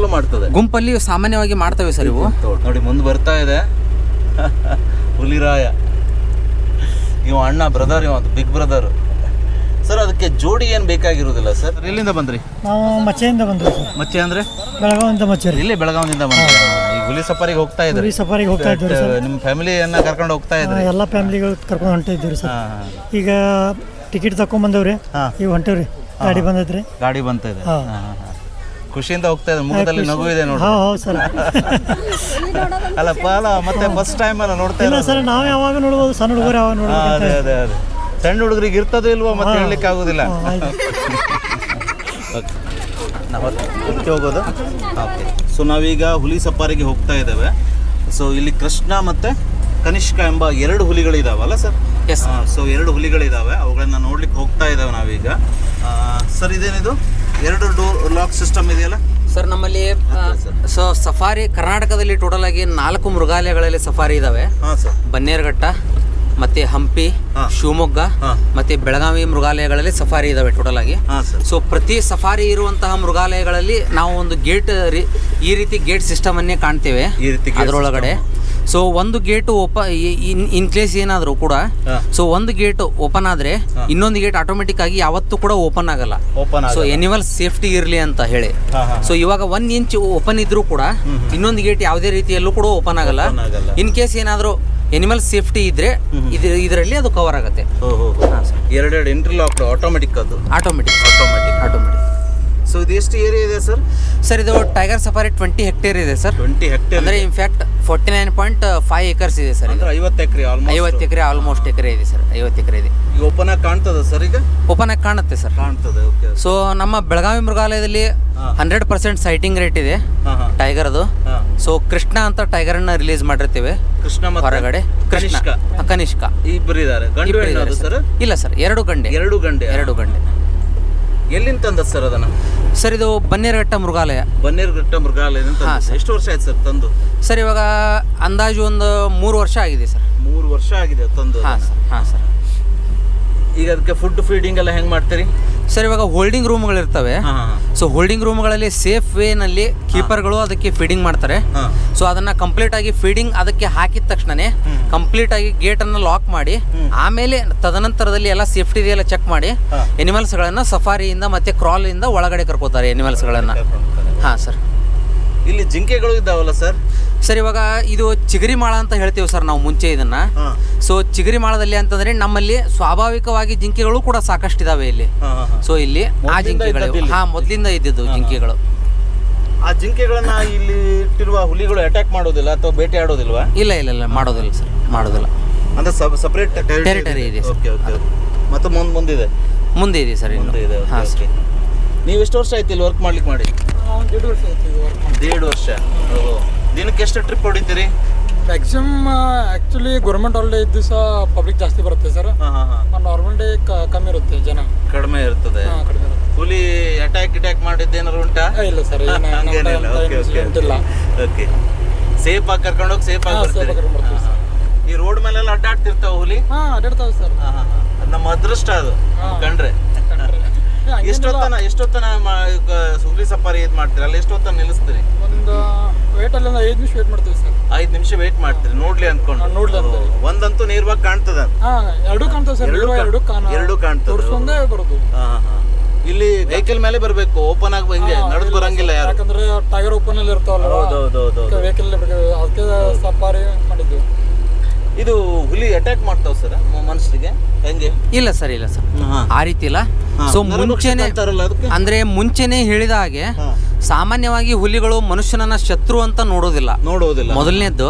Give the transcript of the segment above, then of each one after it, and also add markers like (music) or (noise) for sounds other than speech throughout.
ಗುಂಪಲ್ಲೂ ಮಾಡ್ತದೆ. ಗುಂಪಲ್ಲಿ ಸಾಮಾನ್ಯವಾಗಿ ಮಾಡ್ತವೆ ಸರ್ ಇವು. ನೋಡಿ ಮುಂದೆ ಬರ್ತಾ ಇದೆ. ಹುಲಿರಾಯ. ಇವ ಅಣ್ಣ ಬ್ರದರ್ ಇವ ಬಿಗ್ ಬ್ರದರ್ ಸರ್ ಅದಕ್ಕೆ ಜೋಡಿ ಏನು ಬೇಕಾಗಿರೋದಿಲ್ಲ ಸರ್? ಎಲ್ಲಿಂದ ಬಂದ್ರಿ? ನಾವು ಮಚ್ಚೆಯಿಂದ ಬಂದ್ವಿ ಸರ್. ಮಚ್ಚೆ ಅಂದ್ರೆ? ಬೆಳಗಾವಿಯಿಂದ ಮಚ್ಚೆ ಇಲ್ಲಿ ಬೆಳಗಾವಿಯಿಂದ ಬಂದ್ರಿ. ಈಗ ಹುಲಿ ಸಫಾರಿಗೆ ಹೋಗ್ತಾ ಇದ್ರಿ. ಈ ಸಫಾರಿಗೆ ಹೋಗ್ತಾ ಇದ್ದೀವಿ ಸರ್. ನಿಮ್ಮ ಫ್ಯಾಮಿಲಿಯನ್ನ ಕರ್ಕೊಂಡು ಹೋಗ್ತಾ ಇದ್ರಿ? ಎಲ್ಲ ಫ್ಯಾಮಿಲಿಗಳು ಕರ್ಕೊಂಡು ಹೊಂಟಿದ್ದೀವಿ ಸರ್. ಹಾ, ಹಾ. ಈಗ ಟಿಕೆಟ್ ತಕೊಂಡ್ ಬಂದವ್ರಿ. ಈಗ ಹೊಂಟವ್ರಿ. ಗಾಡಿ ಬಂದೈತ್ರಿ. ಗಾಡಿ ಬಂತ ಇದೆ ಹಾ. ಖುಷಿಯಿಂದ ಹೋಗ್ತಾ ಇದೆ ಮುಖದಲ್ಲಿ ನಗು ಇದೆ ನೋಡಿ. ಹಾಂ ಹೌದು ಸರ್. ಅಲ್ಲ ಮತ್ತೆ ಫಸ್ಟ್ ಟೈಮ್ ಅಲ್ಲ ನೋಡ್ತಾ ಇಲ್ಲ. ಸರ್ ನಾವು ಯಾವಾಗ ನೋಡ್ಬೋದು? ಸಣ್ಣ ಹುಡುಗರು ಯಾವಾಗ ನೋಡ್ಬೋದು ಅದೇ ಅದೇ ಅದೇ. ಸಣ್ಣ ಹುಡುಗರಿಗೆ ಇರ್ತದೋ ಇಲ್ವೋ ಮತ್ತೆ ಹೇಳಲಿಕ್ಕೆ ಆಗೋದಿಲ್ಲ. ನಾವು ಅದಕ್ಕೆ ಹೋಗೋದು? ಓಕೆ. ಸೊ ನಾವೀಗ ಹುಲಿ ಸಫಾರಿಗೆ ಹೋಗ್ತಾ ಇದ್ದೇವೆ. ಸೊ ಇಲ್ಲಿ ಕೃಷ್ಣ ಮತ್ತೆ ಕನಿಷ್ಕ ಎಂಬ ಎರಡು ಹುಲಿಗಳಿದಾವಲ್ಲ ಸರ್? ಎಸ್. ಸೊ ಎರಡು ಹುಲಿಗಳಿದಾವೆ. ಅವುಗಳನ್ನ ನೋಡ್ಲಿಕ್ಕೆ ಹೋಗ್ತಾ ಇದ್ದಾವೆ ನಾವೀಗ. ಸರ್ ಇದೇನಿದು? ಎರಡು ಡೋರ್ ಲಾಕ್ ಸಿಸ್ಟಮ್ ಇದೆಯಲ್ಲ ಸರ್ ನಮ್ಮಲ್ಲಿ. ಸೊ ಸಫಾರಿ ಕರ್ನಾಟಕದಲ್ಲಿ ಟೋಟಲ್ ಆಗಿ ನಾಲ್ಕು ಮೃಗಾಲಯಗಳಲ್ಲಿ ಸಫಾರಿ ಇದಾವೆ. ಬನ್ನೇರ್ಘಟ್ಟ ಸರ್. ಬನ್ನೇರುಘಟ್ಟ ಮತ್ತೆ ಹಂಪಿ. ಶಿವಮೊಗ್ಗ. ಮತ್ತೆ ಬೆಳಗಾವಿ ಮೃಗಾಲಯಗಳಲ್ಲಿ ಸಫಾರಿ ಇದಾವೆ ಟೋಟಲ್ ಆಗಿ. ಸೊ ಪ್ರತಿ ಸಫಾರಿ ಇರುವಂತಹ ಮೃಗಾಲಯಗಳಲ್ಲಿ ನಾವು ಒಂದು ಗೇಟ್ ಈ ರೀತಿ ಗೇಟ್ ಸಿಸ್ಟಮ್ ಅನ್ನೇ ಕಾಣ್ತೇವೆ ಅದರೊಳಗಡೆ. ಸೊ ಒಂದು ಗೇಟ್ ಓಪನ್ ಇನ್ ಕೇಸ್ ಏನಾದರೂ ಕೂಡ. ಸೊ ಒಂದು ಗೇಟ್ ಓಪನ್ ಆದ್ರೆ ಇನ್ನೊಂದು ಗೇಟ್ ಆಟೋಮೆಟಿಕ್ ಆಗಿ ಯಾವತ್ತೂ ಕೂಡ ಓಪನ್ ಆಗಲ್ಲ. ಓಪನ್ ಸೊ ಎನಿಮಲ್ ಸೇಫ್ಟಿ ಇರಲಿ ಅಂತ ಹೇಳಿ. ಸೊ ಇವಾಗ ಒನ್ ಇಂಚ್ ಓಪನ್ ಇದ್ರೂ ಕೂಡ ಇನ್ನೊಂದು ಗೇಟ್ ಯಾವುದೇ ರೀತಿಯಲ್ಲೂ ಕೂಡ ಓಪನ್ ಆಗಲ್ಲ. ಇನ್ ಕೇಸ್ ಏನಾದರೂ ಎನಿಮಲ್ ಸೇಫ್ಟಿ ಇದ್ರೆ ಇದರಲ್ಲಿ ಅದು ಕವರ್ ಆಗುತ್ತೆ. ಎರಡೆರಡು ಇಂಟರ್ಲಾಕ್ ಆಟೋಮೆಟಿಕ್ ಅದು? ಆಟೋಮೆಟಿಕ್ ಆಟೋಮೆಟಿಕ್ ಆಟೋಮೆಟಿಕ್ ಸೊ ಇದು ಎಷ್ಟು ಏರಿಯಾ ಇದೆ ಸರ್ ಸರ್ ಇದು ಟೈಗರ್ ಸಫಾರಿ ಟ್ವೆಂಟಿ ಹೆಕ್ಟೇರ್ ಇದೆ ಸರ್ ಟ್ವೆಂಟಿ ಹೆಕ್ಟೇರ್ ಅಂದರೆ in fact forty nine point five acres ಇದೆ ಸರ್ ಅಂದ್ರೆ ಐವತ್ತು ಎಕರೆ ಆಲ್ಮೋಸ್ಟ್ ಐವತ್ತು ಎಕರೆ ಆಲ್ಮೋಸ್ಟ್ ಎಕರೆ ಇದೆ ಸರ್ ಐವತ್ತು ಎಕರೆ ಇದೆ. ಈಗ ಓಪನ್ ಆಗಿ ಕಾಣ್ತದೆ ಸರ್ ಈಗ? ಓಪನ್ ಆಗಿ ಕಾಣುತ್ತೆ ಸರ್. ಕಾಣ್ತದೆ ಓಕೆ ಸೊ ನಮ್ಮ ಬೆಳಗಾವಿ ಮೃಗಾಲಯದಲ್ಲಿ. ಹಂಡ್ರೆಡ್ ಪರ್ಸೆಂಟ್ ಸೈಟಿಂಗ್ ರೇಟ್ ಇದೆ ಟೈಗರ್ ಅದು. ಟೈಗರ್ದು ಸೊ ಕೃಷ್ಣ ಅಂತ ಟೈಗರನ್ನ ರಿಲೀಸ್ ಮಾಡಿರ್ತೀವಿ. ಕೃಷ್ಣ ಹೊರಗಡೆ. ಕೃಷ್ಣ. ಕನಿಷ್ಕ. ಕನಿಷ್ಕ. ಇಬ್ಬರು ಇದಾರೆ ಇಲ್ಲ ಸರ್ ಎರಡು ಗಂಡೆ. ಎರಡು ಗಂಡೆ. ಎರಡು ಗಂಡೆ. ಎಲ್ಲಿಂದ ತಂದ ಸರ್ ಅದನ್ನ? ಸರ್ ಇದು ಬನ್ನೇರುಘಟ್ಟ ಮೃಗಾಲಯ. ಬನ್ನೇರುಘಟ್ಟ ಮೃಗಾಲಯದಿಂದ ತಂದದ್ದು. ಎಷ್ಟು ವರ್ಷ ಆಯ್ತು ಸರ್ ತಂದು? ಸರ್ ಇವಾಗ ಅಂದಾಜು ಒಂದು ಮೂರು ವರ್ಷ ಆಗಿದೆ ಸರ್. ಮೂರು ವರ್ಷ ಆಗಿದೆ ತಂದು ಹಾಂ ಸರ್. ಹಾಂ ಸರ್. ಈಗ ಅದಕ್ಕೆ ಫುಡ್ ಫೀಡಿಂಗ್ ಎಲ್ಲ ಹೆಂಗೆ ಮಾಡ್ತೀರಿ? ಸರ್ ಇವಾಗ ಹೋಲ್ಡಿಂಗ್ ರೂಮ್ಗಳಿರ್ತವೆ ಇರ್ತವೆ. ಹಾಂ ಸೊ ಹೋಲ್ಡಿಂಗ್ ರೂಮ್ಗಳಲ್ಲಿ ಸೇಫ್ ವೇನಲ್ಲಿ ಕೀಪರ್ಗಳು ಅದಕ್ಕೆ ಫೀಡಿಂಗ್ ಮಾಡ್ತಾರೆ. ಸೊ ಅದನ್ನ ಕಂಪ್ಲೀಟ್ ಆಗಿ ಫೀಡಿಂಗ್ ಅದಕ್ಕೆ ಹಾಕಿದ ತಕ್ಷಣನೇ ಕಂಪ್ಲೀಟ್ ಆಗಿ ಗೇಟ್ ಅನ್ನು ಲಾಕ್ ಮಾಡಿ ಆಮೇಲೆ ತದನಂತರದಲ್ಲಿ ಎಲ್ಲ ಸೇಫ್ಟಿ ಎಲ್ಲ ಚೆಕ್ ಮಾಡಿ ಎನಿಮಲ್ಸ್ಗಳನ್ನು ಎನಿಮಲ್ಸ್ ಗಳನ್ನ ಸಫಾರಿಯಿಂದ ಮತ್ತೆ ಕ್ರಾಲ್ ಇಂದ ಒಳಗಡೆ ಕರ್ಕೋತಾರೆ ಎನಿಮಲ್ಸ್ ಗಳನ್ನ. ಹಾ ಸರ್ ಇಲ್ಲಿ ಜಿಂಕೆಗಳು ಇದ್ದಾವಲ್ಲ ಸರ್? ಸರ್ ಇವಾಗ ಇದು ಚಿಗರಿ ಮಾಳ ಅಂತ ಹೇಳ್ತೀವಿ ಸರ್ ನಾವು ಮುಂಚೆ ಇದನ್ನ. ಸೊ ಚಿಗರಿ ಮಾಳದಲ್ಲಿ ಅಂತಂದ್ರೆ ನಮ್ಮಲ್ಲಿ ಸ್ವಾಭಾವಿಕವಾಗಿ ಜಿಂಕೆಗಳು ಕೂಡ ಸಾಕಷ್ಟು ಇದಾವೆ ಇಲ್ಲಿ ಸೊ ಇಲ್ಲಿ ಆ ಜಿಂಕೆಗಳು ಹಾ ಮೊದಲಿಂದ ಇದ್ದಿದ್ದು ಜಿಂಕೆಗಳು. ಆ ಜಿಂಕೆಗಳನ್ನ ಇಲ್ಲಿ ಇಟ್ಟಿರುವ ಹುಲಿಗಳು ಅಟ್ಯಾಕ್ ಮಾಡೋದಿಲ್ಲ ಅಥವಾ ಬೇಟೆ ಆಡೋದಿಲ್ವಾ? ಇಲ್ಲ ಇಲ್ಲ ಇಲ್ಲ ಮಾಡೋದಿಲ್ಲ ಸರ್ ಮಾಡೋದಿಲ್ಲ. ಅಂದ್ರೆ ಸಪರೇಟ್ ಟೆರಿಟರಿ ಇದೆ. ಓಕೆ ಓಕೆ ಮತ್ತೆ ಮುಂದೆ ಮುಂದಿದೆ? ಮುಂದೆ ಇದೆ ಸರ್ ಮುಂದೆ ಇದೆ ನೀವು ಎಷ್ಟು ವರ್ಷ ಆಯ್ತು ಇಲ್ಲಿ ವರ್ಕ್ ಮಾಡ್ಲಿಕ್ಕೆ ಮಾಡಿ? ದೇಡ್ ವರ್ಷ. ದಿನಕ್ಕೆ ಎಷ್ಟು ಟ್ರಿಪ್ ಹೊಡಿತೀರಿ? ಮ್ಯಾಕ್ಸಿಮಮ್ ಆ್ಯಕ್ಚುಲಿ ಗೌರ್ಮೆಂಟ್ ಹಾಲಿಡೇ ಇದ್ದ ದಿವಸ ಪಬ್ಲಿಕ್ ಜಾಸ್ತಿ ಬರುತ್ತೆ ಸರ್ ಹಾಂ ಹಾಂ ಹಾಂ. ನಾರ್ಮಲ್ ಡೇ ಕಮ್ಮಿ ಇರುತ್ತೆ ಜನ. ಕಡಿಮೆ ಇರ್ತದೆ. ಹುಲಿ ಅಟ್ಯಾಕ್ ಗಿಟ್ಯಾಕ್ ಮಾಡಿದ್ದೇನಾದ್ರು ಉಂಟಾ? ಇಲ್ಲ ಸರ್ ಇಲ್ಲ ಓಕೆ ಸೇಫ್ ಆಗಿ ಸೇಫ್ ಆಗಿ ಆಗಿ ಕರ್ಕೊಂಡ್ ಬರ್ತೀವಿ ಹಾ, ಹಾ. ಈ ರೋಡ್ ಮೇಲೆಲ್ಲ ಅಡ್ಡಾಡ್ತಿರ್ತಾವ ಹುಲಿ? ಹಾ ಅಡ್ಡಾಡ್ತಾವೆ ಸರ್ ಹಾ, ಹಾ, ಹಾ. ಅದ್ ನಮ್ಮ ಅದೃಷ್ಟ ಅದು. ಕಂಡ್ರೆ. ಎಷ್ಟೊತ್ತನ ಎಷ್ಟೊತ್ತನ ಸುಗ್ರಿ ಸಫಾರಿ ಇದು ಮಾಡ್ತೀರಿ? ಅಲ್ಲಿ ಎಷ್ಟೊತ್ತನ ನಿಲ್ಲಿಸ್ತೀರಿ? ಒಂದು ವೇಟಲ್ಲಿ ಒಂದು ಐದು ನಿಮಿಷ ವೇಟ್ ಮಾಡ್ತೀವಿ ಸರ್. ಐದ್ ನಿಮಿಷ ವೇಟ್ ಮಾಡ್ತೀರಿ ನೋಡ್ಲಿ ಅನ್ಕೊಂಡು. ನೋಡ್ಲಿ ಒಂದಂತೂ ನೇರವಾಗಿ ಕಾಣ್ತದ? ಎರಡು ಕಾಣ್ತದೆ ಸರ್ ಎರಡು ಎರಡು ಕಾಣ್- ಎರಡೂ ಕಾಣ್ತದೆ. ತೋರಿಸ್ಕೊಂಡೇ ಬರೋದು. ಹಾ, ಹಾ. ಇಲ್ಲಿ ವೆಹಿಕಲ್ ಮೇಲೆ ಬರಬೇಕು ಓಪನ್ ಆಗಿ ಹಿಂಗೆ ನಡೆದು ಬರಂಗಿಲ್ಲ ಯಾಕಂದ್ರೆ ಟೈಗರ್ ಓಪನ್ ಅಲ್ಲಿ ಇರ್ತಾವಲ್ಲ ಹೌದೌದೌದು ವೆಹಿಕಲ್ ಅದಕ್ಕೆ ಸಫಾರಿ ಮಾಡಿದ್ವಿ ಇದು ಹುಲಿ ಅಟ್ಯಾಕ್ ಮಾಡ್ತಾವ ಸರ್ ಮನುಷ್ಯರಿಗೆ ಹೆಂಗೆ? ಇಲ್ಲ ಸರ್ ಇಲ್ಲ ಸರ್ ಆ ರೀತಿ ಇಲ್ಲ. ಸೊ ಮುಂಚೆನೆ ಅಂತಾರಲ್ಲ ಅದಕ್ಕೆ? ಅಂದ್ರೆ ಮುಂಚೆನೆ ಹೇಳಿದ ಹಾಗೆ ಸಾಮಾನ್ಯವಾಗಿ ಹುಲಿಗಳು ಮನುಷ್ಯನನ್ನ ಶತ್ರು ಅಂತ ನೋಡೋದಿಲ್ಲ. ನೋಡೋದಿಲ್ಲ. ಮೊದಲನೇದ್ದು.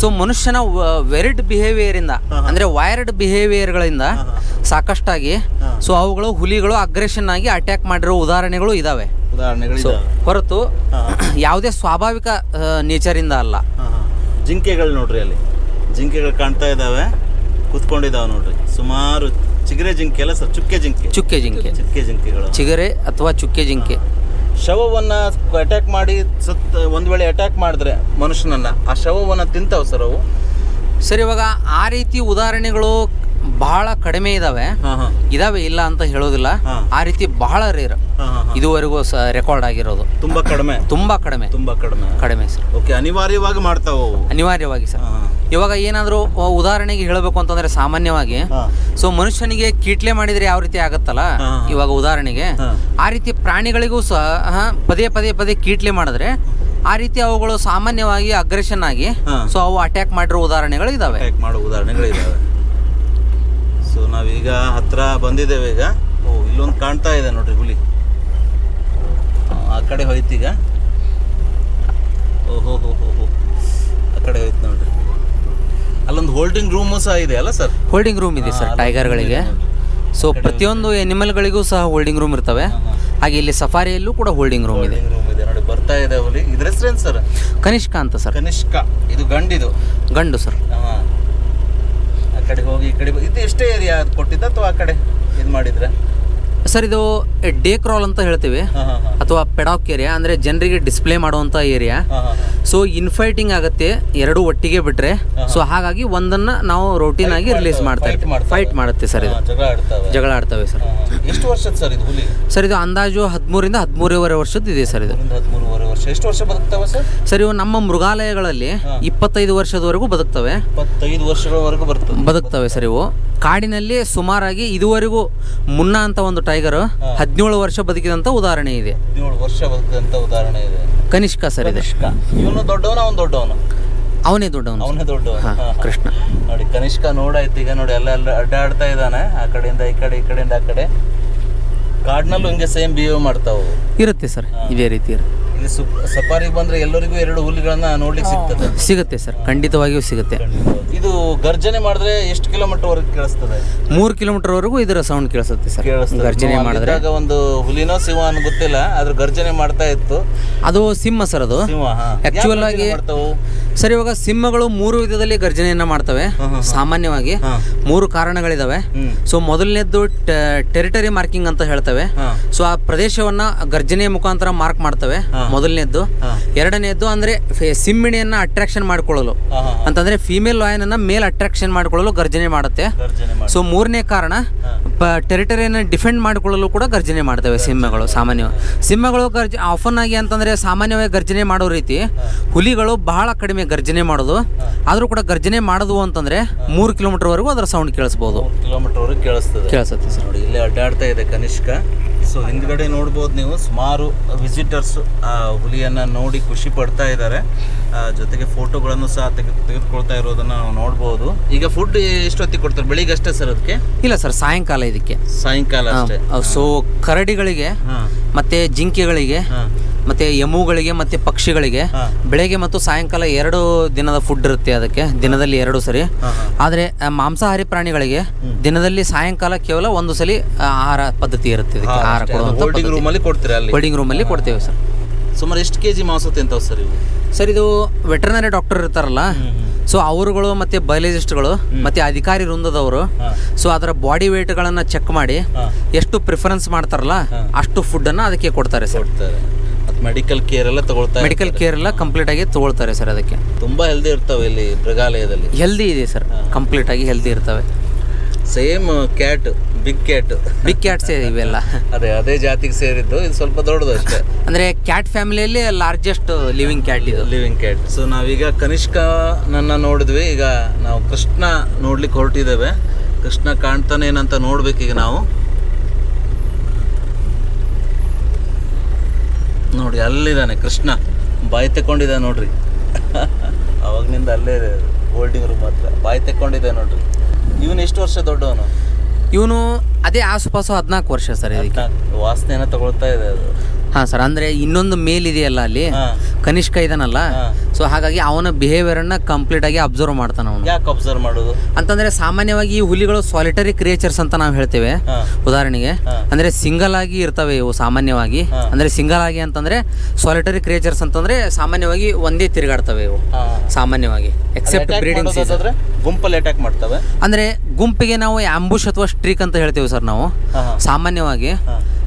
ಸೊ ಮನುಷ್ಯನ ವೆರಿಡ್ ಬಿಹೇವಿಯರ್ ಇಂದ ಅಂದ್ರೆ ವೈರ್ಡ್ ಬಿಹೇವಿಯರ್ ಗಳಿಂದ ಸಾಕಷ್ಟಾಗಿ. ಸೊ ಅವುಗಳು ಹುಲಿಗಳು ಅಗ್ರೆಷನ್ ಆಗಿ ಅಟ್ಯಾಕ್ ಮಾಡಿರೋ ಉದಾಹರಣೆಗಳು ಇದಾವೆ. ಹೊರತು (clears throat) ಯಾವುದೇ ಸ್ವಾಭಾವಿಕ ನೇಚರ್ ಇಂದ ಅಲ್ಲ. ಜಿಂಕೆಗಳು ನೋಡ್ರಿ ಅಲ್ಲಿ. ಜಿಂಕೆಗಳು ಕಾಣ್ತಾ ಇದಾವೆ ಕುತ್ಕೊಂಡಿದಾವೆ ನೋಡ್ರಿ. ಸುಮಾರು ಚಿಗರೆ ಜಿಂಕೆ ಅಲ್ಲ ಸರ್? ಚುಕ್ಕೆ ಜಿಂಕೆ. ಚುಕ್ಕೆ ಜಿಂಕೆ. ಚುಕ್ಕೆ ಜಿಂಕೆಗಳು. ಚಿಗರೆ ಅಥವಾ ಚುಕ್ಕೆ ಜಿಂಕೆ. ಶವವನ್ನ ಅಟ್ಯಾಕ್ ಮಾಡಿ ಸತ್ ಒಂದ್ ವೇಳೆ ಅಟ್ಯಾಕ್ ಮಾಡಿದ್ರೆ ಮನುಷ್ಯನನ್ನ ಆ ಶವವನ್ನ ತಿಂತಾವ ಸರ್ ಅವು? ಸರ್ ಇವಾಗ ಆ ರೀತಿ ಉದಾಹರಣೆಗಳು ಬಹಳ ಕಡಿಮೆ ಇದಾವೆ. ಇದಾವೆ ಇಲ್ಲ ಅಂತ ಹೇಳೋದಿಲ್ಲ. ಆ ರೀತಿ ಬಹಳ ರೇರ್ ಇದುವರೆಗೂ ರೆಕಾರ್ಡ್ ಆಗಿರೋದು. ತುಂಬಾ ಕಡಿಮೆ. ತುಂಬಾ ಕಡಿಮೆ. ತುಂಬಾ ಕಡಿಮೆ. ಕಡಿಮೆ ಸರ್. ಓಕೆ ಅನಿವಾರ್ಯವಾಗಿ ಮಾಡ್ತಾವೆ ಅನಿವಾರ್ಯವಾಗಿ ಸರ್. ಇವಾಗ ಏನಾದರೂ ಉದಾಹರಣೆಗೆ ಹೇಳಬೇಕು ಅಂತಂದ್ರೆ ಸಾಮಾನ್ಯವಾಗಿ ಸೊ ಮನುಷ್ಯನಿಗೆ ಕೀಟ್ಲೆ ಮಾಡಿದ್ರೆ ಯಾವ ರೀತಿ ಆಗತ್ತಲ್ಲ. ಇವಾಗ ಉದಾಹರಣೆಗೆ ಆ ರೀತಿ ಪ್ರಾಣಿಗಳಿಗೂ ಸಹ ಪದೇ ಪದೇ ಪದೇ ಕೀಟ್ಲೆ ಮಾಡಿದ್ರೆ ಆ ರೀತಿ ಅವುಗಳು ಸಾಮಾನ್ಯವಾಗಿ ಅಗ್ರೆಷನ್ ಆಗಿ. ಸೊ ಅವು ಅಟ್ಯಾಕ್ ಮಾಡಿರೋ ಉದಾಹರಣೆಗಳು ಇದಾವೆ ಅಟ್ಯಾಕ್ ಮಾಡೋ ಉದಾಹರಣೆಗಳಿದ್ದಾವೆ ಸೊ ನಾವೀಗ ಹತ್ರ ಬಂದಿದ್ದೇವೆ ಈಗ. ಓ ಇಲ್ಲೊಂದು ಕಾಣ್ತಾ ಇದೆ ನೋಡ್ರಿ ಹುಲಿ. ಆ, ಆ ಕಡೆ ಹೋಯ್ತೀಗ. ಓಹೋ ಹೋ ಹೋ ಹೋ ಆ ಕಡೆ ಹೋಯ್ತು ನೋಡ್ರಿ ಅಲ್ಲೊಂದು ಹೋಲ್ಡಿಂಗ್ ರೂಮು ಸಹ ಇದೆ ಅಲ್ಲ ಸರ್? ಹೋಲ್ಡಿಂಗ್ ರೂಮ್ ಇದೆ ಸರ್ ಟೈಗರ್ ಟೈಗರ್ಗಳಿಗೆ ಸೊ ಪ್ರತಿಯೊಂದು ಎನಿಮಲ್ಗಳಿಗೂ ಸಹ ಹೋಲ್ಡಿಂಗ್ ರೂಮ್ ಇರ್ತವೆ. ಹಾಗೆ ಇಲ್ಲಿ ಸಫಾರಿಯಲ್ಲೂ ಕೂಡ ಹೋಲ್ಡಿಂಗ್ ರೂಮ್ ಇದೆ. ರೂಮ್ ಇದೆ. ನೋಡಿ ಬರ್ತಾ ಇದೆ ಹುಲಿ. ಇದ್ರ ಹೆಸರೇನು ಸರ್? ಕನಿಷ್ಕ ಅಂತ ಸರ್. ಕನಿಷ್ಕ. ಇದು ಗಂಡಿದು? ಗಂಡು ಸರ್. ಹಾ. ಆ ಕಡೆ ಹೋಗಿ ಈ ಕಡೆ ಬ- ಇದು ಎಷ್ಟೇ ಏರಿಯಾ ಕೊಟ್ಟಿದ್ದ ಅಥವಾ ಆ ಕಡೆ ಇದು ಮಾಡಿದ್ರೆ? ಸರ್ ಇದು ಡೇ ಕ್ರಾಲ್ ಅಂತ ಹೇಳ್ತೀವಿ. ಹಾಂ ಹಾಂ ಹಾಂ. ಅಥವಾ ಪೆಡಾಕ್ ಏರಿಯಾ ಅಂದರೆ ಜನರಿಗೆ ಡಿಸ್ಪ್ಲೇ ಮಾಡುವಂಥ ಏರಿಯಾ ಹಾಂ ಹಾಂ. ಸೊ ಇನ್ಫೈಟಿಂಗ್ ಆಗುತ್ತೆ ಎರಡು ಒಟ್ಟಿಗೆ ಬಿಟ್ರೆ. ಸೊ ಹಾಗಾಗಿ ಒಂದನ್ನ ನಾವು ರೋಟೀನ್ ಆಗಿ ರಿಲೀಸ್ ಮಾಡ್ತಾ ಇರ್ತೀವಿ. ಫೈಟ್ ಮಾಡುತ್ತೆ ಸರ್ ಇದು. ಜಗಳ ಆಡ್ತವೆ ಸರ್. ಎಷ್ಟು ವರ್ಷದ ಸರ್ ಇದು ಹುಲಿ? ಸರ್ ಇದು ಅಂದಾಜು ಹದಿಮೂರಿಂದ ಹದಿಮೂರುವರೆ ವರ್ಷದ ಇದೆ ಸರ್ ಇದು. ವರ್ಷ. ಎಷ್ಟು ವರ್ಷ ಬದುಕ್ತವೆ ಸರ್? ಸರ್ ಇವು ನಮ್ಮ ಮೃಗಾಲಯಗಳಲ್ಲಿ. ಇಪ್ಪತ್ತೈದು ವರ್ಷದವರೆಗೂ ಬದುಕ್ತವೆ. ಇಪ್ಪತ್ತೈದು ವರ್ಷಗಳವರೆಗೂ ಬರ್ತವೆ ಬದುಕ್ತವೆ ಸರ್ ಇವು. ಕಾಡಿನಲ್ಲಿ ಸುಮಾರಾಗಿ ಇದುವರೆಗೂ ಮುನ್ನ ಅಂತ ಒಂದು ಟೈಗರ್ ಹದಿನೇಳು ವರ್ಷ ಬದುಕಿದಂಥ ಉದಾಹರಣೆ ಇದೆ. ಹದಿನೇಳು ವರ್ಷ ಬದುಕಿದಂತ ಉದಾಹರಣೆ ಇದೆ. ಕನಿಷ್ಕ ಸರ್ ಇದೆ. ಇವನು ದೊಡ್ಡವನ ಅವ್ನು ದೊಡ್ಡವನು? ಅವನೇ ದೊಡ್ಡವನು ಅವನೇ ದೊಡ್ಡವನು. ಹಾ. ಕೃಷ್ಣ. ನೋಡಿ ಕನಿಷ್ಕ ನೋಡಾಯ್ತು ಈಗ ನೋಡಿ ಎಲ್ಲ ಎಲ್ಲ ಅಡ್ಡಾಡ್ತಾ ಇದ್ದಾನೆ. ಆ ಕಡೆಯಿಂದ ಈ ಕಡೆ ಈ ಕಡೆಯಿಂದ ಆ ಕಡೆ. ಕಾಡ್ನಲ್ಲೂ ಹಿಂಗೆ ಸೇಮ್ ಬಿಹೇವ್ ಮಾಡ್ತಾವು ಇರುತ್ತೆ ಸರ್ ಇದೇ ರೀತಿ ಇರುತ್ತೆ. ಇಲ್ಲಿ ಸಫಾರಿ ಸಫಾರಿಗೆ ಬಂದ್ರೆ ಎಲ್ಲರಿಗೂ ಎರಡು ಹುಲಿಗಳನ್ನ ನೋಡ್ಲಿಕ್ಕೆ ಸಿಗ್ತದೆ. ಸಿಗುತ್ತೆ ಸರ್ ಖಂಡಿತವಾಗಿಯೂ ಸಿಗುತ್ತೆ. ಇದು ಗರ್ಜನೆ ಮಾಡಿದ್ರೆ ಎಷ್ಟು ಕಿಲೋಮೀಟರ್ ವರೆಗೆ ಕೇಳಿಸ್ತದೆ? ಮೂರು ಕಿಲೋಮೀಟರ್ವರೆಗೂ ಇದರ ಸೌಂಡ್ ಕೇಳಿಸುತ್ತೆ ಸರ್ ಕೇಳಿಸ್ತದೆ. ಗರ್ಜನೆ ನಾವು ಮಾಡಿದ್ರೆ. ಅಲ್ಲಿದ್ದಾಗ ಒಂದು ಹುಲಿನೋ ಸಿಂಹ ಅನ್ನೋ ಗೊತ್ತಿಲ್ಲ ಆದ್ರೆ ಗರ್ಜನೆ ಮಾಡ್ತಾ ಇತ್ತು. ಅದು ಸಿಂಹ ಸರ್ ಅದು. ಸಿಂಹ ಹಾ. Actual ಯಾಕ್ ಆಗಿ- ಗರ್ಜನೆ ಮಾಡ್ತಾವು? ಸರ್ ಇವಾಗ ಸಿಂಹಗಳು ಮೂರು ವಿಧದಲ್ಲಿ ಗರ್ಜನೆಯನ್ನ ಮಾಡ್ತವೆ. ಸಾಮಾನ್ಯವಾಗಿ ಮೂರು ಕಾರಣಗಳಿದಾವೆ. ಸೊ ಮೊದಲನೇದ್ದು ಟೆರಿಟರಿ ಮಾರ್ಕಿಂಗ್ ಅಂತ ಹೇಳ್ತವೆ. ಸೊ ಆ ಪ್ರದೇಶವನ್ನ ಗರ್ಜನೆಯ ಮುಖಾಂತರ ಮಾರ್ಕ್ ಮಾಡ್ತವೆ. ಮೊದಲನೇದ್ದು. ಎರಡನೇದ್ದು ಅಂದ್ರೆ ಸಿಂಹಿಣಿಯನ್ನ ಅಟ್ರಾಕ್ಷನ್ ಮಾಡ್ಕೊಳ್ಳಲು. ಅಂತಂದ್ರೆ ಫೀಮೇಲ್ ಲಾಯನ್ ಅನ್ನ ಮೇಲ್ ಅಟ್ರಾಕ್ಷನ್ ಮಾಡ್ಕೊಳ್ಳಲು ಗರ್ಜನೆ ಮಾಡುತ್ತೆ. ಸೊ ಮೂರನೇ ಕಾರಣ ಟೆರಿಟರಿಯನ್ನು ಡಿಫೆಂಡ್ ಮಾಡಿಕೊಳ್ಳಲು ಕೂಡ ಗರ್ಜನೆ ಮಾಡ್ತವೆ ಸಿಂಹಗಳು ಸಾಮಾನ್ಯ ಸಿಂಹಗಳು ಗರ್ಜ ಆಫನ್ ಆಗಿ ಅಂತಂದರೆ ಸಾಮಾನ್ಯವಾಗಿ ಗರ್ಜನೆ ಮಾಡೋ ರೀತಿ ಹುಲಿಗಳು ಬಹಳ ಕಡಿಮೆ ಗರ್ಜನೆ ಮಾಡೋದು. ಆದರೂ ಕೂಡ ಗರ್ಜನೆ ಮಾಡೋದು ಅಂತಂದರೆ ಮೂರು ಕಿಲೋಮೀಟರ್ವರೆಗೂ ಅದರ ಸೌಂಡ್ ಕೇಳಿಸ್ಬೋದು. ಕಿಲೋಮೀಟರ್ವರೆಗೂ ಕಿಲೋಮೀಟರ್ ವರೆಗೆ ಕೇಳಿಸ್ತದೆ. ಕೇಳಿಸುತ್ತೆ ಸರ್ ನೋಡಿ ಇಲ್ಲಿ ಅಡ್ಡಾಡ್ತಾ ಇದೆ ಕನಿಷ್ಕ ಸೊ ಹಿಂದ್ಗಡೆ ನೋಡ್ಬೋದು ನೀವು ಸುಮಾರು ವಿಸಿಟರ್ಸ್ ಆ ಹುಲಿಯನ್ನು ನೋಡಿ ಖುಷಿ ಪಡ್ತಾ ಇದ್ದಾರೆ. ಜೊತೆಗೆ ಫೋಟೋಗಳನ್ನು ಸಹ ತೆಗೆ ತೆಗೆದುಕೊಳ್ತಾ ಇರೋದನ್ನ ನಾವು ನೋಡ್ಬೋದು. ಈಗ ಫುಡ್ ಎಷ್ಟೊತ್ತಿಗೆ ಕೊಡ್ತಾರೆ? ಬೆಳಿಗ್ಗೆ ಅಷ್ಟೇ ಸರ್ ಅದಕ್ಕೆ? ಇಲ್ಲ ಸರ್ ಸಾಯಂಕಾಲ ಇದಕ್ಕೆ. ಸಾಯಂಕಾಲ ಅಷ್ಟೇ. ಸೊ ಕರಡಿಗಳಿಗೆ ಮತ್ತೆ ಜಿಂಕೆಗಳಿಗೆ ಮತ್ತೆ ಎಮ್ಮುಗಳಿಗೆ ಮತ್ತೆ ಪಕ್ಷಿಗಳಿಗೆ. ಬೆಳಗ್ಗೆ ಮತ್ತು ಸಾಯಂಕಾಲ ಎರಡು ದಿನದ ಫುಡ್ ಇರುತ್ತೆ ಅದಕ್ಕೆ. ದಿನದಲ್ಲಿ ಎರಡು ಸರಿ. ಆದರೆ ಮಾಂಸಾಹಾರಿ ಪ್ರಾಣಿಗಳಿಗೆ ದಿನದಲ್ಲಿ ಸಾಯಂಕಾಲ ಕೇವಲ ಒಂದು ಸಲ ಆಹಾರ ಪದ್ಧತಿ ಇರುತ್ತೆ ಇದಕ್ಕೆ. ಆಹಾರ ಕೊಡುವಂಥ ರೂಮ್ ಅಲ್ಲಿ ಹೋಲ್ಡಿಂಗ್ ರೂಮಲ್ಲಿ ಕೊಡ್ತೇವೆ ಸರ್ ಸುಮಾರು ಎಷ್ಟು ಕೆ ಜಿ ಮಾಂಸ ತಿಂತಾವ್ ಸರ್ ಇವು? ಸರ್ ಇದು ವೆಟರ್ನರಿ ಡಾಕ್ಟರ್ ಇರ್ತಾರಲ್ಲ ಸೊ ಅವರುಗಳು ಮತ್ತೆ ಬಯಾಲಜಿಸ್ಟ್ಗಳು ಮತ್ತೆ ಅಧಿಕಾರಿ ವೃಂದದವರು ಸೊ ಅದರ ಬಾಡಿ ವೇಟ್ಗಳನ್ನು ಚೆಕ್ ಮಾಡಿ ಎಷ್ಟು ಪ್ರಿಫರೆನ್ಸ್ ಮಾಡ್ತಾರಲ್ಲ ಅಷ್ಟು ಅಷ್ಟು ಫುಡ್ಡನ್ನು ಅದಕ್ಕೆ ಕೊಡ್ತಾರೆ ಸರ್ ಮೆಡಿಕಲ್ ಕೇರ್ ಎಲ್ಲ ತಗೊಳ್ತಾರೆ ಮೆಡಿಕಲ್ ಕೇರ್ ಎಲ್ಲ ಕಂಪ್ಲೀಟ್ ಆಗಿ ತಗೊಳ್ತಾರೆ ಸರ್ ಅದಕ್ಕೆ. ತುಂಬಾ ಹೆಲ್ದಿ ಇರ್ತವೆ ಇಲ್ಲಿ ಮೃಗಾಲಯದಲ್ಲಿ. ಹೆಲ್ದಿ ಇದೆ ಸರ್ ಕಂಪ್ಲೀಟ್ ಆಗಿ ಹೆಲ್ದಿ ಇರ್ತವೆ. Same cat big cat big cats ಇವೆಲ್ಲ? ಅದೇ ಅದೇ ಜಾತಿಗೆ ಸೇರಿದ್ದು ಇದು ಸ್ವಲ್ಪ ದೊಡ್ಡದು ಅಷ್ಟೇ. ಅಂದರೆ ಕ್ಯಾಟ್ ಫ್ಯಾಮಿಲಿಯಲ್ಲಿ ಲಾರ್ಜೆಸ್ಟ್ ಲಿವಿಂಗ್ ಕ್ಯಾಟ್ ಇದು. ಲಿವಿಂಗ್ ಕ್ಯಾಟ್ ಸೊ ನಾವೀಗ ಕನಿಷ್ಕ ನನ್ನ ನೋಡಿದ್ವಿ ಈಗ ನಾವು ಕೃಷ್ಣ ನೋಡ್ಲಿಕ್ಕೆ ಹೊರಟಿದ್ದೇವೆ. ಕೃಷ್ಣ ಕಾಣ್ತಾನೆ ಏನಂತ ನೋಡ್ಬೇಕೀಗ ನಾವು. ನೋಡಿ ಅಲ್ಲಿದ್ದಾನೆ ಕೃಷ್ಣ. ಬಾಯಿ ತಕೊಂಡಿದ್ದ ನೋಡ್ರಿ. ಅವಾಗ್ನಿಂದ ಅಲ್ಲೇ ಇದೆ ಹೋಲ್ಡಿಂಗ್ ರೂಮ್ ಹತ್ರ. ಬಾಯಿ ತಕೊಂಡಿದ್ದೆ ನೋಡ್ರಿ. ಇವನು ಎಷ್ಟು ವರ್ಷ ದೊಡ್ಡವನು? ಇವನು ಅದೇ ಆಸುಪಾಸು ಹದಿನಾಲ್ಕು ವರ್ಷ ಸರ್ ಇದಕ್ಕೆ. ವಾಸನೆನ ತಗೊಳ್ತಾ ಇದೆ ಅದು. ಹಾಂ ಸರ್ ಅಂದರೆ ಇನ್ನೊಂದು ಮೇಲ್ ಇದೆಯಲ್ಲ ಅಲ್ಲಿ? ಕನಿಷ್ಕ ಇದಾನಲ್ಲ. ಸೊ ಹಾಗಾಗಿ ಅವನ ಬಿಹೇವಿಯರನ್ನು ಕಂಪ್ಲೀಟ್ ಆಗಿ ಅಬ್ಸರ್ವ್ ಮಾಡ್ತಾನೆ ಅವನು. ಯಾಕೆ ಅಬ್ಸರ್ವ್ ಮಾಡೋದು? ಅಂತಂದರೆ ಸಾಮಾನ್ಯವಾಗಿ ಈ ಹುಲಿಗಳು ಸಾಲಿಟರಿ ಕ್ರಿಯೇಚರ್ಸ್ ಅಂತ ನಾವು ಹೇಳ್ತೇವೆ. ಉದಾಹರಣೆಗೆ ಅಂದ್ರೆ ಸಿಂಗಲ್ ಆಗಿ ಇರ್ತವೆ ಇವು ಸಾಮಾನ್ಯವಾಗಿ. ಅಂದ್ರೆ ಸಿಂಗಲ್ ಆಗಿ ಅಂತಂದರೆ ಸಾಲಿಟರಿ ಕ್ರಿಯೇಚರ್ಸ್ ಅಂತಂದರೆ ಸಾಮಾನ್ಯವಾಗಿ ಒಂದೇ ತಿರುಗಾಡ್ತವೆ ಇವು. ಸಾಮಾನ್ಯವಾಗಿ ಎಕ್ಸೆಪ್ಟ್ ಬ್ರೀಡಿಂಗ್ ಸೀಸನ್ ಗುಂಪಲ್ಲಿ ಅಟ್ಯಾಕ್ ಮಾಡ್ತವೆ? ಅಂದರೆ ಗುಂಪಿಗೆ ನಾವು ಆಂಬುಷ್ ಅಥವಾ ಸ್ಟ್ರೀಕ್ ಅಂತ ಹೇಳ್ತೇವೆ ಸರ್ ನಾವು. ಸಾಮಾನ್ಯವಾಗಿ.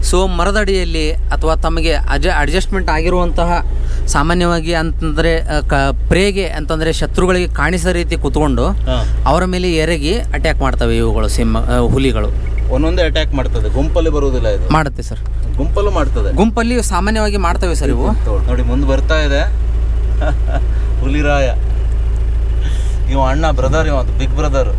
ಸೊ ಮರದಡಿಯಲ್ಲಿ ಅಥವಾ ತಮಗೆ ಅಜ ಅಡ್ಜಸ್ಟ್ಮೆಂಟ್ ಆಗಿರುವಂತಹ ಸಾಮಾನ್ಯವಾಗಿ ಅಂತಂದರೆ ಕ ಪ್ರೇಗೆ ಅಂತಂದರೆ ಶತ್ರುಗಳಿಗೆ ಕಾಣಿಸೋ ರೀತಿ ಕೂತ್ಕೊಂಡು ಅವರ ಮೇಲೆ ಎರಗಿ ಅಟ್ಯಾಕ್ ಮಾಡ್ತವೆ ಇವುಗಳು ಸಿಂಹ ಹುಲಿಗಳು. ಒಂದೊಂದೇ ಅಟ್ಯಾಕ್ ಮಾಡ್ತದೆ. ಗುಂಪಲ್ಲಿ ಬರುವುದಿಲ್ಲ ಇದು. ಮಾಡುತ್ತೆ ಸರ್ ಗುಂಪಲ್ಲೂ ಮಾಡ್ತದೆ. ಗುಂಪಲ್ಲಿ ಸಾಮಾನ್ಯವಾಗಿ ಮಾಡ್ತವೆ ಸರ್ ಇವು. ನೋಡಿ ಮುಂದೆ ಬರ್ತಾ ಇದೆ. (laughs) ಹುಲಿರಾಯ ಇವ ಅಣ್ಣ ಬ್ರದರ್ ಇವ ಬಿಗ್ ಬ್ರದರ್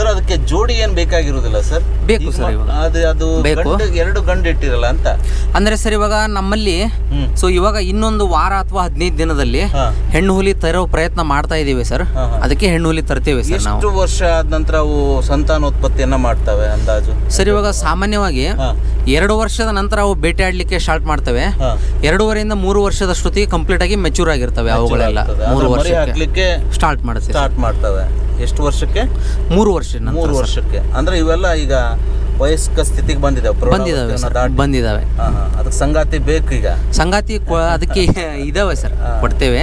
ಸರ್ ಅದಕ್ಕೆ ಜೋಡಿ ಏನು ಬೇಕಾಗಿರೋದಿಲ್ಲ ಸರ್ ಬೇಕು ಸರ್ ಇವಾಗ. ಅದು ಅದು ಬೇಕು. ಗಂಡು ಎರಡು ಗಂಡು ಇಟ್ಟಿರಲ್ಲ ಅಂತ ಅಂದ್ರೆ ಸರ್ ಇವಾಗ ನಮ್ಮಲ್ಲಿ ಸೊ ಇವಾಗ ಇನ್ನೊಂದು ವಾರ ಅಥವಾ ಹದಿನೈದು ದಿನದಲ್ಲಿ ಹಾ. ಹೆಣ್ಣು ಹುಲಿ ತರೋ ಪ್ರಯತ್ನ ಮಾಡ್ತಾ ಇದೀವಿ ಸರ್ ಹಾ, ಹಾ. ಅದಕ್ಕೆ ಹೆಣ್ಣು ಹುಲಿ ತರ್ತೇವೆ ಸರ್ ನಾವು ಎಷ್ಟು ವರ್ಷ ಆದ ನಂತರ ಅವು ಸಂತಾನೋತ್ಪತ್ತಿಯನ್ನ ಮಾಡ್ತವೆ ಅಂದಾಜು ಸರ್ ಇವಾಗ ಸಾಮಾನ್ಯವಾಗಿ ಹಾ. ಎರಡು ವರ್ಷದ ನಂತರ ಅವು ಬೇಟೆಯಾಡಲಿಕ್ಕೆ ಸ್ಟಾರ್ಟ್ ಮಾಡ್ತವೆ ಹಾ. ಎರಡೂವರೆಯಿಂದ ಮೂರು ವರ್ಷದಷ್ಟೊತ್ತಿಗೆ ಕಂಪ್ಲೀಟ್ ಆಗಿ ಮೆಚೂರ್ ಆಗಿರ್ತವೆ ಅವುಗಳೆಲ್ಲ ಆಗ್ತದೆ. ಮೂರು ವರ್ಷ ಮರಿ ವರ್ಷಕ್ಕೆ ಹಾಕ್ಲಿಕ್ಕೆ ಸ್ಟಾರ್ಟ್ ಮಾಡುತ್ತೆ ಸ್ಟಾರ್ಟ್ ಮಾಡ್ತವೆ ಎಷ್ಟು ವರ್ಷಕ್ಕೆ? ಮೂರು ವರ್ಷ ಮೂರು ವರ್ಷಕ್ಕೆ. ಅಂದ್ರೆ ಇವೆಲ್ಲ ಈಗ ವಯಸ್ಕ ಸ್ಥಿತಿಗೆ ಬಂದಿದೆ ಬಂದಿದಾವೆ ಸರ್. ಬಂದಿದಾವೆ. ಹಾ ಅದಕ್ಕೆ ಸಂಗಾತಿ ಬೇಕು ಈಗ. ಸಂಗಾತಿ (laughs) ಅದಕ್ಕೆ ಇದಾವೆ ಸರ್. ಕೊಡ್ತೇವೆ.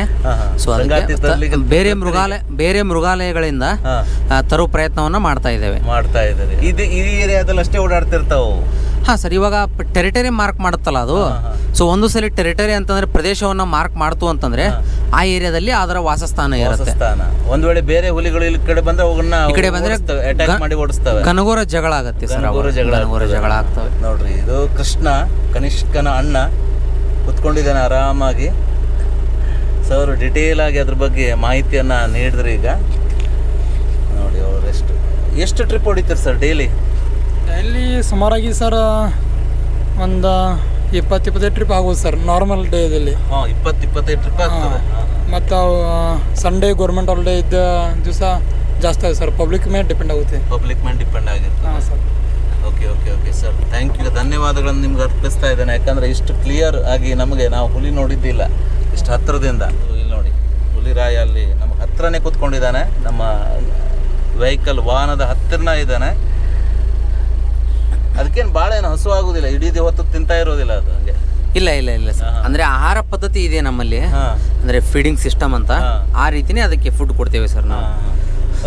ಸೊ ಅದಕ್ಕೆ ಬೇರೆ ಮೃಗಾಲಯ ಬೇರೆ ಮೃಗಾಲಯಗಳಿಂದ ತರೋ ಪ್ರಯತ್ನವನ್ನ ಮಾಡ್ತಾ ಇದ್ದೇವೆ. ಮಾಡ್ತಾ ಇದ್ದಾರೆ ಇದು ಈ ಏರಿಯಾದಲ್ಲಿ ಅಷ್ಟೇ ಓಡಾಡ್ತಿರ್ತಾವ. ಹಾಂ ಸರ್ ಇವಾಗ ಟೆರಿಟರಿ ಮಾರ್ಕ್ ಮಾಡುತ್ತಲ್ಲ ಅದು? ಸೊ ಒಂದು ಸಲ ಟೆರಿಟರಿ ಅಂತಂದ್ರೆ ಪ್ರದೇಶವನ್ನು ಮಾರ್ಕ್ ಮಾಡ್ತು ಅಂತಂದ್ರೆ ಆ ಏರಿಯಾದಲ್ಲಿ ಅದರ ವಾಸಸ್ಥಾನ ಇರುತ್ತೆ. ಒಂದ್ ವೇಳೆ ಬೇರೆ ಹುಲಿಗಳು ಇಲ್ಲಿ ಕಡೆ ಬಂದ್ರೆ ಅವನ್ನ ಈ ಕಡೆ ಬಂದ್ರೆ ಅಟ್ಯಾಕ್ ಮಾಡಿ ಓಡಿಸ್ತವೆ. ಕನಗೋರ ಜಗಳ ಆಗತ್ತೆ ಸರ್ ಕನಗೋರ ಜಗಳ ಕನಗೋರ ಜಗಳ ಆಗ್ತವೆ. ನೋಡ್ರಿ ಇದು ಕೃಷ್ಣ ಕನಿಷ್ಕನ ಅಣ್ಣ ಕುತ್ಕೊಂಡಿದ್ದಾನೆ ಆರಾಮಾಗಿ. ಸರ್ ಡಿಟೇಲ್ ಆಗಿ ಅದ್ರ ಬಗ್ಗೆ ಮಾಹಿತಿಯನ್ನ ನೀಡಿದ್ರಿ ಈಗ. ನೋಡಿ ಅವ್ರು ಎಷ್ಟು ಎಷ್ಟು ಟ್ರಿಪ್ ಹೊಡಿತಾರೆ ಸರ್ ಡೈಲಿ ಡೈಲಿ ಸುಮಾರಾಗಿ ಸರ್ ಒಂದು ಇಪ್ಪತ್ತು ಇಪ್ಪತ್ತೈದು ಟ್ರಿಪ್ ಆಗ್ಬೋದು ಸರ್ ನಾರ್ಮಲ್ ಡೇದಲ್ಲಿ ಹಾ ಇಪ್ಪತ್ತು ಇಪ್ಪತ್ತೈದು ಟ್ರಿಪ್ ಮತ್ತು ಸಂಡೇ ಗೌರ್ಮೆಂಟ್ ಹಾಲಿಡೇ ಇದ್ದ ದಿವಸ ಜಾಸ್ತಿ ಆಗುತ್ತೆ ಸರ್ ಪಬ್ಲಿಕ್ ಮೇಲೆ ಡಿಪೆಂಡ್ ಆಗುತ್ತೆ. ಪಬ್ಲಿಕ್ ಮೇಲೆ ಡಿಪೆಂಡ್ ಆಗುತ್ತೆ ಹಾಂ sir okay okay okay sir thank you ಧನ್ಯವಾದಗಳನ್ನು ನಿಮ್ಗೆ ಅರ್ಪಿಸ್ತಾ ಇದ್ದೇನೆ. ಯಾಕಂದ್ರೆ ಇಷ್ಟು ಕ್ಲಿಯರ್ ಆಗಿ ನಮಗೆ ನಾವು ಹುಲಿ ನೋಡಿದ್ದಿಲ್ಲ. ಇಷ್ಟು ಹತ್ತಿರದಿಂದ ಇಲ್ಲಿ ನೋಡಿ ಹುಲಿರಾಯ ಅಲ್ಲಿ ನಮ್ಗೆ ಹತ್ತಿರನೇ ಕೂತ್ಕೊಂಡಿದ್ದಾನೆ. ನಮ್ಮ ವೆಹಿಕಲ್ ವಾಹನದ ಹತ್ತಿರನ ಇದ್ದಾನೆ. ಅದಕ್ಕೇನು ಭಾಳ ಏನು ಹಸು ಆಗುದಿಲ್ಲ ಇಡೀ ಹೊತ್ತು ತಿಂತಾ ಇರೋದಿಲ್ಲ ಅದು ಹಂಗೆ. ಇಲ್ಲ ಇಲ್ಲ ಇಲ್ಲ ಸರ್. ಅಂದ್ರೆ ಆಹಾರ ಪದ್ಧತಿ ಇದೆ ನಮ್ಮಲ್ಲಿ. ಅಂದ್ರೆ ಫೀಡಿಂಗ್ ಸಿಸ್ಟಮ್ ಅಂತ. ಆ ರೀತಿನೇ ಅದಕ್ಕೆ ಫುಡ್ ಕೊಡ್ತೇವೆ ಸರ್ ನಾವು.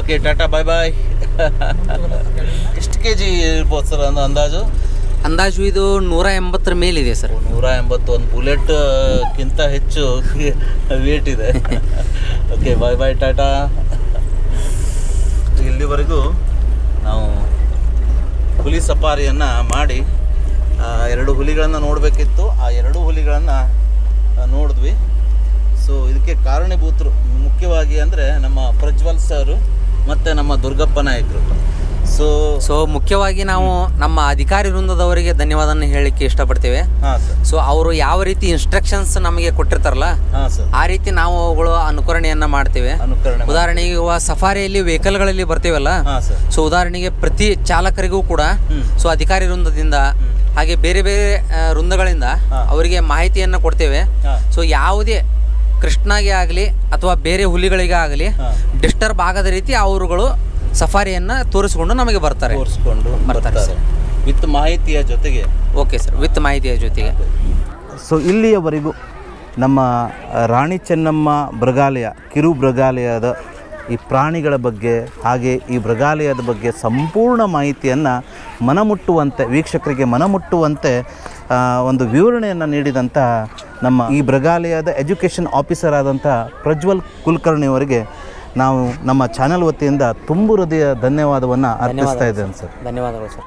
ಓಕೆ ಟಾಟಾ ಬಾಯ್ ಬಾಯ್ ಎಷ್ಟು ಕೆ ಜಿ ಇರ್ಬೋದು ಸರ್ ಅಂದ್ರೆ ಅಂದಾಜು? ಅಂದಾಜು ಇದು ನೂರ ಎಂಬತ್ತರ ಮೇಲಿದೆ ಸರ್. ನೂರ ಎಂಬತ್ತು ಒಂದು ಬುಲೆಟ್ ಕಿಂತ ಹೆಚ್ಚು (laughs) ವೇಟ್ ಇದೆ. Okay bye bye tata. ಇಲ್ಲಿವರೆಗೂ ನಾವು ಹುಲಿ ಸಫಾರಿಯನ್ನು ಮಾಡಿ ಎರಡು ಹುಲಿಗಳನ್ನು ನೋಡಬೇಕಿತ್ತು. ಆ ಎರಡು ಹುಲಿಗಳನ್ನು ನೋಡಿದ್ವಿ. ಸೊ ಇದಕ್ಕೆ ಕಾರಣೀಭೂತರು ಮುಖ್ಯವಾಗಿ ಅಂದರೆ ನಮ್ಮ ಪ್ರಜ್ವಲ್ ಸರ್ ಮತ್ತು ನಮ್ಮ ದುರ್ಗಪ್ಪ ನಾಯಕರು. ಸೊ ಸೊ ಮುಖ್ಯವಾಗಿ ನಾವು ನಮ್ಮ ಅಧಿಕಾರಿ ವೃಂದದವರಿಗೆ ಧನ್ಯವಾದನ ಹೇಳಲಿಕ್ಕೆ ಇಷ್ಟಪಡ್ತೇವೆ. ಸೊ ಅವರು ಯಾವ ರೀತಿ ಇನ್ಸ್ಟ್ರಕ್ಷನ್ಸ್ ನಮಗೆ ಕೊಟ್ಟಿರ್ತಾರಲ್ಲ ಆ ರೀತಿ ನಾವು ಅವುಗಳು ಅನುಕರಣೆಯನ್ನ ಮಾಡ್ತೇವೆ. ಉದಾಹರಣೆಗೆ ಸಫಾರಿಯಲ್ಲಿ ವೆಹಿಕಲ್ಗಳಲ್ಲಿ ಬರ್ತೇವಲ್ಲ ಸೊ ಉದಾಹರಣೆಗೆ ಪ್ರತಿ ಚಾಲಕರಿಗೂ ಕೂಡ. ಸೊ ಅಧಿಕಾರಿ ವೃಂದದಿಂದ ಹಾಗೆ ಬೇರೆ ಬೇರೆ ವೃಂದಗಳಿಂದ ಅವರಿಗೆ ಮಾಹಿತಿಯನ್ನು ಕೊಡ್ತೇವೆ. ಸೊ ಯಾವುದೇ ಕೃಷ್ಣಗೆ ಆಗಲಿ ಅಥವಾ ಬೇರೆ ಹುಲಿಗಳಿಗೆ ಆಗಲಿ ಡಿಸ್ಟರ್ಬ್ ಆಗದ ರೀತಿ ಅವರುಗಳು ಸಫಾರಿಯನ್ನು ತೋರಿಸ್ಕೊಂಡು ನಮಗೆ ಬರ್ತಾರೆ. ತೋರಿಸ್ಕೊಂಡು ಬರ್ತಾರೆ ವಿತ್ ಮಾಹಿತಿಯ ಜೊತೆಗೆ. ಓಕೆ ಸರ್ ವಿತ್ ಮಾಹಿತಿಯ ಜೊತೆಗೆ. ಸೊ ಇಲ್ಲಿಯವರೆಗೂ ನಮ್ಮ ರಾಣಿ ಚೆನ್ನಮ್ಮ ಮೃಗಾಲಯ ಕಿರು ಮೃಗಾಲಯದ ಈ ಪ್ರಾಣಿಗಳ ಬಗ್ಗೆ ಹಾಗೆ ಈ ಮೃಗಾಲಯದ ಬಗ್ಗೆ ಸಂಪೂರ್ಣ ಮಾಹಿತಿಯನ್ನು ಮನಮುಟ್ಟುವಂತೆ ವೀಕ್ಷಕರಿಗೆ ಮನಮುಟ್ಟುವಂತೆ ಒಂದು ವಿವರಣೆಯನ್ನು ನೀಡಿದಂಥ ನಮ್ಮ ಈ ಮೃಗಾಲಯದ ಎಜುಕೇಷನ್ ಆಫೀಸರ್ ಆದಂಥ ಪ್ರಜ್ವಲ್ ಕುಲಕರ್ಣಿಯವರಿಗೆ ನಾವು ನಮ್ಮ ಚಾನೆಲ್ ವತಿಯಿಂದ ತುಂಬು ಹೃದಯ ಧನ್ಯವಾದವನ್ನು ಅರ್ಪಿಸ್ತಾ ಇದ್ದೇನೆ ಸರ್. ಧನ್ಯವಾದಗಳು ಸರ್.